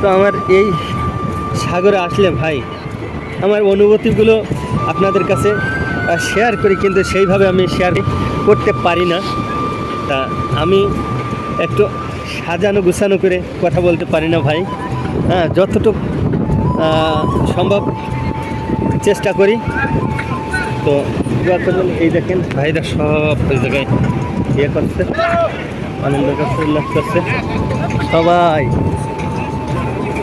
তো আমার এই সাগরে আসলে ভাই, আমার অনুভূতিগুলো আপনাদের কাছে শেয়ার করি, কিন্তু সেইভাবে আমি শেয়ার করতে পারি না। তা আমি একটু সাজানো গুছানো করে কথা বলতে পারি না ভাই। হ্যাঁ যতটুকু সম্ভব চেষ্টা করি। তো এই দেখেন, ভাইরা সব জায়গায় ইয়ে করছে, আনন্দ করছে, উল্লাস করছে। সবাই।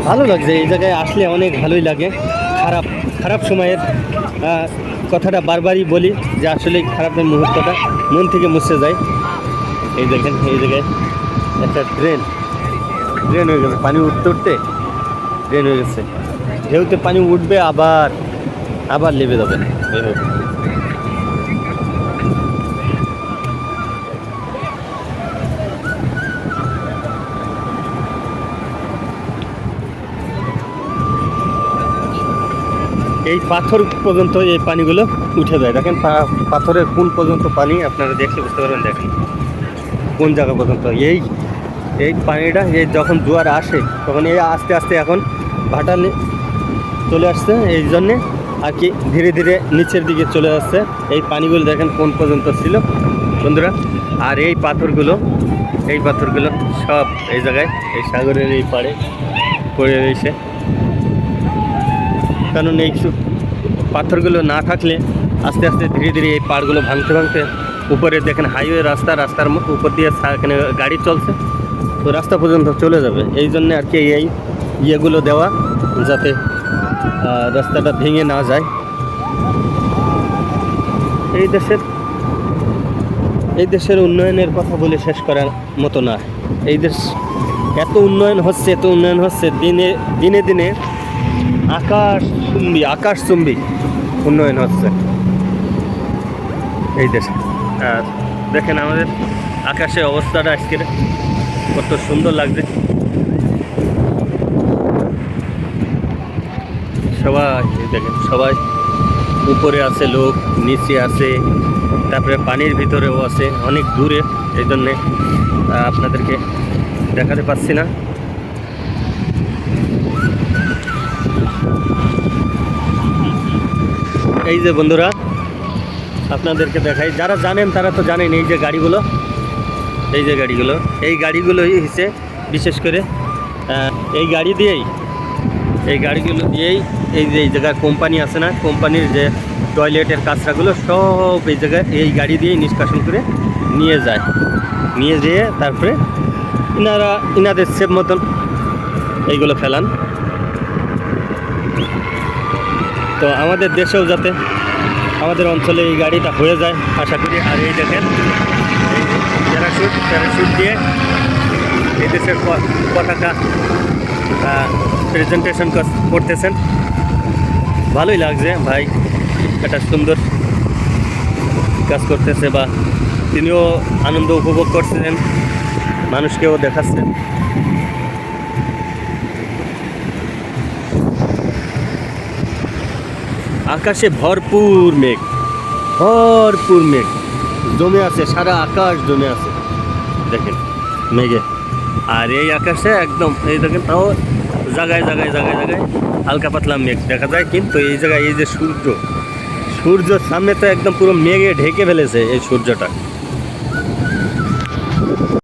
ভালো লাগছে, এই জায়গায় আসলে অনেক ভালোই লাগে। খারাপ খারাপ সময়ের কথাটা বারবারই বলি যে আসলে খারাপের মুহূর্তটা, মন থেকে মুছে যায়। এই দেখেন, এই জায়গায় একটা ড্রেন ড্রেন হয়ে গেছে, পানি উঠতে উঠতে ড্রেন হয়ে গেছে। ঢেউতে পানি উঠবে, আবার আবার লেবে যাবে। এইভাবে। এই পাথর পর্যন্ত এই পানিগুলো উঠে যায়। দেখেন পাথরের কোন পর্যন্ত পানি আপনারা দেখলে বুঝতে পারবেন, দেখেন। কোন জায়গা পর্যন্ত? এই এই পানিটা, এই যখন জোয়ার আসে, তখন এই আস্তে আস্তে এখন ভাটা চলে আসছে। এই জন্যে আর কি ধীরে ধীরে নিচের দিকে চলে আসছে এই পানিগুলো দেখেন কোন পর্যন্ত ছিল। বন্ধুরা, আর এই পাথরগুলো এই পাথরগুলো সব এই জায়গায়, এই সাগরের এই পাড়ে পড়ে রয়েছে। কারণ এই পাথরগুলো না থাকলে আস্তে আস্তে ধীরে ধীরে এই পাড়গুলো ভাঙতে ভাঙতে উপরে দেখেন হাইওয়ে রাস্তা, রাস্তার উপর দিয়ে এখানে গাড়ি চলছে। তো রাস্তা পর্যন্ত চলে যাবে। এই জন্য আর কি এই ইয়েগুলো দেওয়া যাতে রাস্তাটা ভেঙে না যায়। এই দেশের এই দেশের উন্নয়নের কথা বলে শেষ করার মতো না। এই দেশ এত উন্নয়ন হচ্ছে, এত উন্নয়ন হচ্ছে, দিনে দিনে দিনে আকাশ চুম্বি আকাশ চুম্বি উন্নয়ন হচ্ছে। এই দেশে। আর দেখেন আমাদের আকাশের অবস্থাটা আজকের কত সুন্দর লাগছে। সবাই দেখেন, সবাই উপরে আছে লোক, নিচে আছে, তারপরে পানির ভিতরেও আছে, অনেক দূরে। এই জন্যে আপনাদেরকে দেখাতে পাচ্ছি না। এই যে বন্ধুরা, আপনাদেরকে দেখাই। যারা জানেন তারা তো জানেন এই যে গাড়িগুলো। এই যে গাড়িগুলো। এই গাড়িগুলোই হচ্ছে বিশেষ করে এই গাড়ি দিয়েই, এই গাড়িগুলো দিয়েই এই যে এই জায়গায় কোম্পানি আছে না, কোম্পানির যে টয়লেটের কাঁচরাগুলো সব এই জায়গায় এই গাড়ি দিয়েই নিষ্কাশন করে নিয়ে যায়। নিয়ে যেয়ে তারপরে ইনারা, ইনাদের সেব মতন এইগুলো ফেলান। তো আমাদের দেশেও যাতে আমাদের অঞ্চলে এই গাড়িটা হয়ে যায়, আশা করি। আর এই দেখেন, এই প্যারাশুট প্যারাশুট দিয়ে এই দেশের পতাকা প্রেজেন্টেশন করতেছেন। ভালোই লাগছে ভাই, একটা সুন্দর কাজ করতেছে বা তিনিও আনন্দ উপভোগ করছেন, মানুষকেও দেখাচ্ছেন। আকাশে ভরপুর মেঘ ভরপুর মেঘ। জমে আছে সারা আকাশ জমে আছে। দেখেন মেঘে। আর এই আকাশে একদম এই দেখেন তাও জাগায় জাগায় জাগায় জাগায় হালকা পাতলা মেঘ দেখা যায়। কিন্তু এই জায়গায় এই যে সূর্য সূর্যর সামনে তো একদম পুরো মেঘে ঢেকে ফেলেছে এই সূর্যটা।